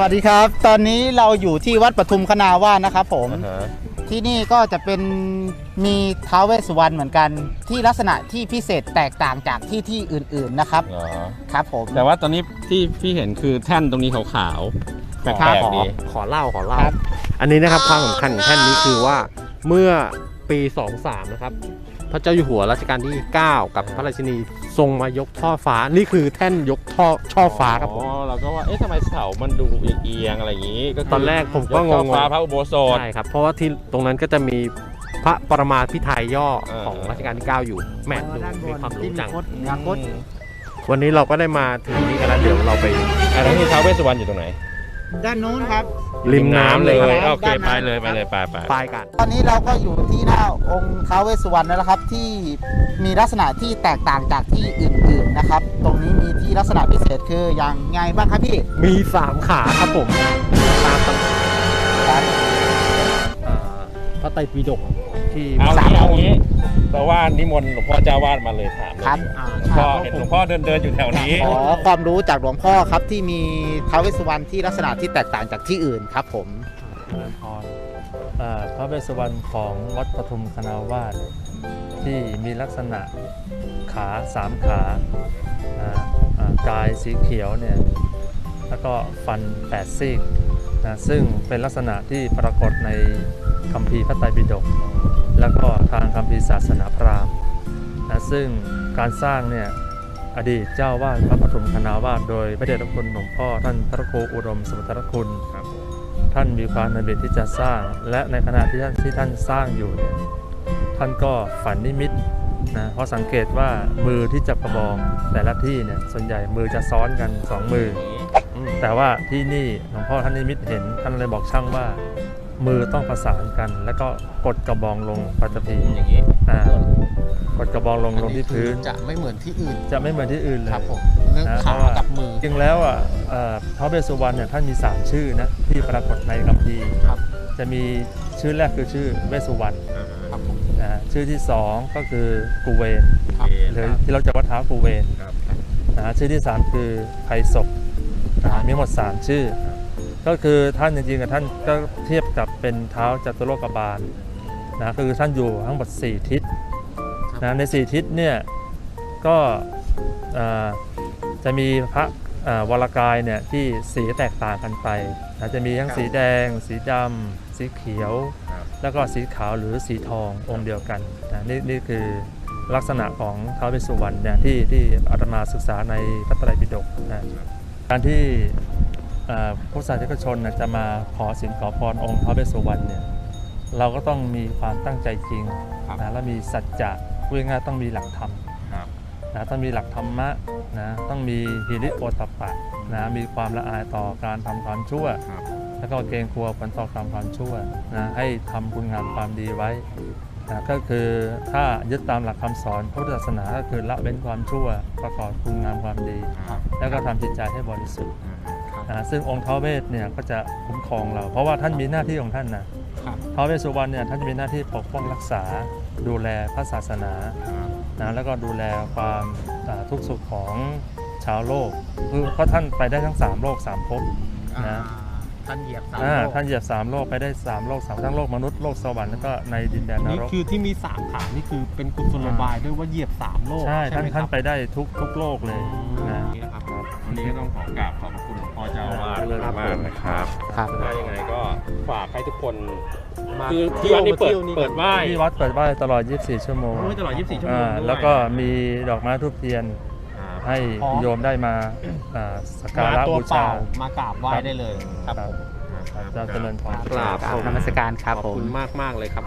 วัสดีครับ ตอนนี้เราอยู่ที่วัดปทุมคณาวาสนะครับผม อ่าฮะที่นี่ก็จะเป็นมีท้าวเวสสุวรรณเหมือนกัน ที่ลักษณะที่พิเศษแตกต่างจากที่ที่อื่นๆนะครับ เหรอครับผม แต่ว่าตอนนี้ที่พี่เห็นคือแท่นตรงนี้ขาวๆแปลครับกขอๆดี ขอเล่าขอเล่า ครับ อันนี้นะครับความสำคัญของแท่นนี้คือว่าเมื่อปี 23 นะครับ พระเจ้าอยู่หัวรัชกาลที่ 9 กับพระราชินีทรงมายกท่อฟ้านี่คือแท่นยกท่อช่อฟ้าครับผม อ๋อเราก็ว่าเอ๊ะทำไมเสามันดูเอียงๆอะไรอย่างนี้ก็คืตอนแรกผมก็ยช่องงๆฟ้าพระอุโบสถ ใช่ครับ เพราะว่าที่ตรงนั้นก็จะมีพระปรมาภิไธยย่อเออ ของรัชกาลที่ 9 อยู่แหม่ดูมีความรู้จังยาคตวันนี้เราก็ได้มาถึงนี่กันแล้วเดี๋ยวเราไปอันนั้นที่ท้าวเวสสุวรรณอยู่ตรงไหน ด้านนู้นครับ ริมน้ำเลยครับครับโอเคด้านไปน้ำเลยไปเลยไปไปไปกัน ตอนนี้เราก็อยู่ที่หน้าองค์ท้าวเวสสุวรรณแล้วนะครับ ที่มีลักษณะที่แตกต่างจากที่อื่นๆนะครับ ตรงนี้มีที่ลักษณะพิเศษคืออย่างไงบ้างครับพี่ มี3ขาครับผม ระไตรปิฎกที่เอาสามงี้เอาองค์ งี้แต่ว่านิมนต์หลวงพ่อเจ้าวาดมาเลยถามเลยครับ อ่าหลวงพ่อเห็นหลวงพ่อเดินเดินๆอยู่แถวนี้ ขอความรู้จากหลวงพ่อครับที่มีท้าวเวสสุวรรณที่ลักษณะที่แตกต่างจากที่อื่นครับผม เจริญพรอ่าพระเวสสุวรรณของวัดปทุมคณาวาสที่มีลักษณะขาสามขาอ่าอ่ากายสีเขียวเนี่ยแล้วก็ฟันแปดซี่นะซึ่งเป็นลักษณะที่ปรากฏใน คัมภีร์พระไตรปิฎกแล้วก็ทางคัมภีร์ศาสนาพราหมณ์นะซึ่งการสร้างเนี่ยอดีตเจ้าวาดพระปทุมคณาวาสโดยพระเดชพระคุณหลวงพ่อท่านพระครูอุดมสมุทรคุณท่านมีความในเบตที่จะสร้าง และในขณะที่ท่านที่ท่านสร้างอยู่เนี่ยท่านก็ฝันนิมิตนะเพราะสังเกตว่ามือที่จับกระบองแต่ละที่เนี่ยส่วนใหญ่มือจะซ้อนกันสองมืออืมแต่ว่าที่นี่หลวงพ่อท่านนิมิตเห็นท่านเลยบอกช่างว่า มือต้องประสานกัน แล้วก็กดกระบองลงปัตตภีอย่างนี้อ่ากดกระบองลงลงที่พื้น จะไม่เหมือนที่อื่น จะไม่เหมือนที่อื่นเลยครับผมเรื่องนะขาเพราะว่ากับมือจริงแล้วอะเอ่อพระเวสสุวรรณเนี่ยท่านมี 3 ชื่อนะที่ปรากฏในคัมภีร์ครับจะมีชื่อแรกคือชื่อเวสสุวรรณครับผมนะฮะชื่อที่ 2 ก็คือกูเวนครับหรือที่เราจะว่าเท้ากูเวนครับนะฮะชื่อที่ 3 คือไพศพนะฮะมีหมด 3 ชื่อ ก็คือท่านจริงๆกับท่านก็เทียบกับเป็นเท้าจตุโลกบาลนะคือท่านอยู่ทั้งหมด 4 ทิศนะใน 4 ทิศเนี่ยก็อ่าจะมีพระอ่าวรกายเนี่ยที่สีแตกต่างกันไปนะจะมีทั้งสีแดง สีดำสีเขียวครับแล้วก็สีขาวหรือสีทององค์เดียวกันนะนี่นี่คือลักษณะของท้าวเวสสุวรรณเนี่ยที่ที่อาตมาศึกษาในพระไตรปิฎกนะการที่เอ่อ ผู้สาธารณชนน่ะจะมาขอสินขอพรองค์ท้าวเวสสุวรรณเนี่ยเราก็ต้องมีความตั้งใจจริงครับนะและมีสัจจะพูดง่ายๆต้องมีหลักธรรมครับนะต้องมีหลักธรรมะนะต้องมีฮิริโอตปปะนะมีความละอายต่อการทำความชั่วครับแล้วก็เกรงกลัวผลต่อความความชั่วนะให้ทำคุณงามความดีไว้นะก็คือถ้ายึดตามหลักคำสอนพระพุทธศาสนาก็คือละเว้นความชั่วประกอบคุณงามความดีครับแล้วก็ทำจิตใจให้บริสุทธิ์ นะซึ่งองค์ท้าวเวสเนี่ยก็จะคุ้มครองเรา เพราะว่าท่านมีหน้าที่ของท่านนะครับท้าวเวสสุวรรณเนี่ยท่านจะมีหน้าที่ปกป้องรักษา ดูแลพระศาสนานะแล้วก็ดูแลความอ่าทุกข์สุขของชาวโลกคือเพราะท่านไปได้ทั้งสามโลกสามภพนะ ท่านเหยียบสามอ่าโลกท่านเหยียบสามโลกไปได้สามโลกสามทั้งโลกมนุษย์โลกสวรรค์แล้วก็ในดินแดนนนี่รก คือที่มีสามขานี่คือเป็นกุศโลบายด้วยว่าเหยียบสามโลกใช่ท่านไหมคท่านรับไปได้ทุกทุกโลกเลยนะ นี่นะครับ วันนี้ก็ต้องขอกราบขอบพระคุณหลวงพ่อเจ้าวาดครับ มากนะครับครับถ้ายังไงก็ฝากให้ทุกคนมาคือที่เที่ยวัวดนี้มาเปิดเที่ยวนี่เปิดไหว้ที่วัดเปิดไหว้ตลอด 24 ชั่วโมงไม่ตลอด 24 ชั่วโมอ่างด้วยแล้วก็มีดอกไม้ทูบเทียนให้อ๋อโยมได้มาอ่าสักมาการะตัวบูเปล่าชามากราบไหว้ได้เลยครับผม ครับจะเจริญพรกราบกราบนมัสการครับขอบผมคุณมากมากๆเลยครับ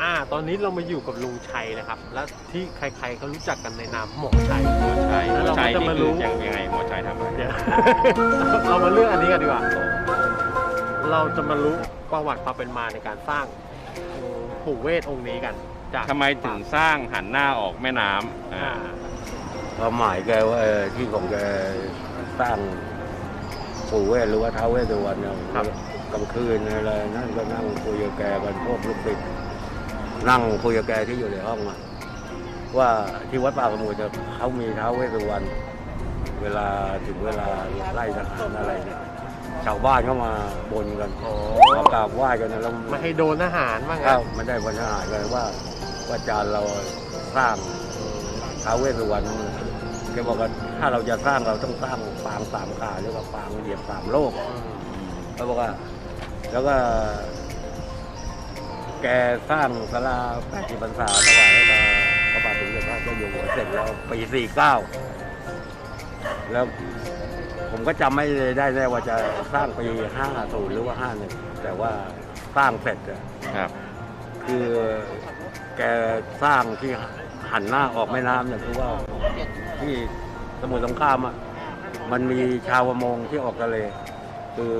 อ่า ตอนนี้เรามาอยู่กับลุงชัยนะครับ และที่ใครๆเขารู้จักกันในนามหมอชัยหมอชัยหมแล้วอเราชัก็ยจะนี่มาคืรู้อยังยังไงหมอชัยทำอะไรเดี๋ยวเรามาเรื่องอันนี้กันดีกว่า เราจะมารู้ประวัติความเป็นมาในการสร้างปู่เวทองค์นี้กันจากทำไมถึงสร้างหันหน้าออกแม่น้ำอ่าอ่าความหมายแกว่าเออที่ของแก สร้างปู่เวทหรือว่าท้าวเวสสุวรรณเนี่ยกลางคืนอะไรนั่นก็นั่งคุยกับแกกันพวกลูกศิษย์นั่งคุยกับแกที่อยู่ในห้องอะว่าที่วัดป่าสมุทรเนี่ยเขามีท้าวเวสสุวรรณเวลาถึงเวลาไล่ทหารอะไรเนี่ยชาวบ้านก็มาบนกันมากราบไหว้กันนะแล้ว ไม่ให้โดนทหารว่าครังั้บนไม่ได้บรรหารเลยว่าว่าอาจารย์เราสร้างท้าวเวสสุวรรณ แกบอกว่าถ้าเราจะสร้างเราต้องสร้างปางสามขาเรียกว่าปางเหยียบสามโลกเขาบอกว่า แล้วก็ แกสร้างศาลาแปดสิบพรรษาถวายให้กับพระบาทสมเด็จพระเจ้าอยู่หัวเสร็จแล้วปีสี่เก้าแล้วผมก็จำไม่ได้แน่ว่าจะสร้างปีห้าศูนย์หรือว่าห้าหนึ่งแต่ว่าสร้างเสร็จอะครับ คือแกสร้างที่ หันหน้าออกแม่น้ำเนี่ยคือว่าที่สมุทรสงครามอะมันมีชาวประมงที่ออกทะเล คือ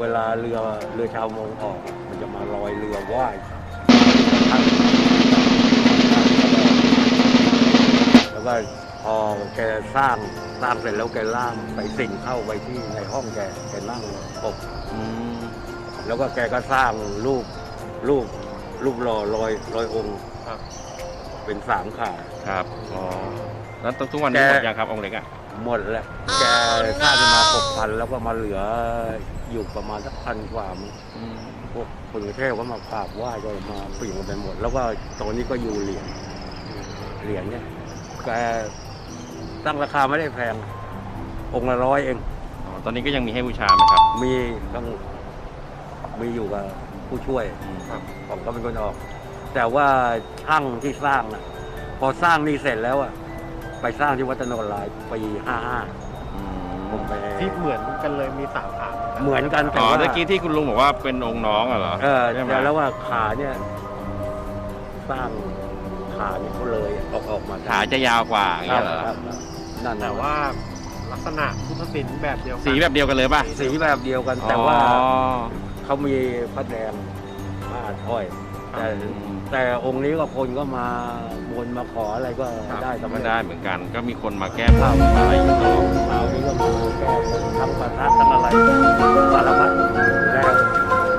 เวลาเรือเรือชาวประมงออก มันจะมาลอยเรือไหว้แล้วก็พอแกสร้างสร้างเสร็จแล้วแกล่างใส่สิ่งเข้าไปที่ในห้องแกแกนั่งกอืมแล้วก็แกก็สร้างรูปรูปรูปหล่อลอยลอยองค์ เป็นสามขา ครับ อ๋อ แล้วทุกวันนี้แก หมดยังครับองค์เล็กอะ หมดแล้ว แกสร้างขึ้นมาหกพันแล้วก็มาเหลืออยู่ประมาณสักพันกว่ามั้งพวกคนกรุงเทพก็มากราบไหว้ก็มาเปลี่ยนไปหมด แล้วก็ตอนนี้ก็อยู่เหรียญเหรียญเนี่ยแกตั้งราคาไม่ได้แพง องค์ละร้อยเอง อ๋อ ตอนนี้ก็ยังมีให้บูชาไหมครับมีต้องมีอยู่กับผู้ช่วยอืมผมก็เป็นคนออก แต่ว่าช่างที่สร้างนะพอสร้างนี่เสร็จแล้วอะไปสร้างที่วัดตโนรายปีห้าห้าอืมผมไปที่เหมือนกันเลยมีสามขาเหมือนกันแต่อ๋อว่าเมื่อกี้ที่คุณลุงบอกว่าเป็นองค์น้องอะเหรอเออใช่ไหมแต่แล้วว่าขาเนี่ย สร้างขาเนี่ยเขาเลยออกออกมาขาจะยาวกว่าอย่างครัเงี้บยเหรอครับนั่นแต่แต่ว่าว่าลักษณะพุทธศิลป์แบบเดียวกันสีแบบเดียวกันเลยป่ะสีแบบเดียวกัน แต่ว่าอ๋อเขามีพระแดงมาถ้อย แต่อืมแต่องค์นี้ก็คนก็มาบนมาขออะไรก็ครับได้ก็สำไม่เร็จได้เหมือนกัน ก็มีคนมาแก้ครับบนอะไรอยู่เนาะคราวนี้ก็มาแก้บนทำประทัดทั้งอะไรสารพัดแล้ว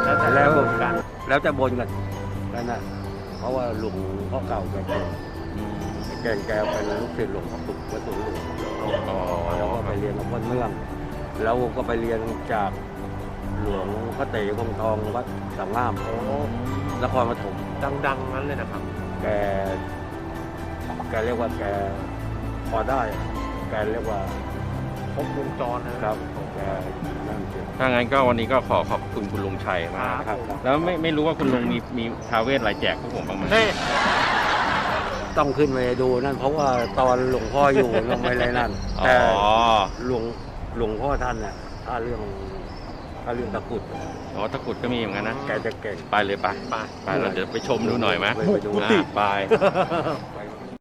แล้วแต่แล้วบนกันแล้วจะบนกันนั่นน่ะเพราะว่าหลวงพ่อเก่าแกเก่งอืมแกงแกเป็นลูกศิษย์หลวงพ่อสุขวัดสุนหลวงอ๋อแล้วก็ไปเรียนกับพ่อเมืองแล้วก็ไปเรียนจากหลวงพ่อเต๋คงทองวัดสังงาม นครปฐมดังๆนั้นเลยนะครับ แกแกเรียกว่าแกพอได้แกเรียกว่าครบวงจรนะครับแกนั่นเองถ้างั้นก็วันนี้ก็ขอขอบคุณคุณลุงชัยมากครับแล้วไม่ไม่รู้ว่าคุณลุงมีมีทาวเวสอะไรแจกพวกผมบ้างไหมเฮ้ยต้องขึ้นไปดูนั่น เพราะว่าตอนหลวงพ่ออยู่ ลงไปเลยนั่น อ๋แต่อ หลวงหลวงพ่อท่านเนี่ยถ้าเรื่อง ถ้าเรื่องตะกรุดอ๋อตะกรุดก็มีเหมือนกันนะ แกจะเก่งไปเลยไปไปไปเราเดี๋ยวไปชมดูหน่อยไหมไปไปดูอ่าไป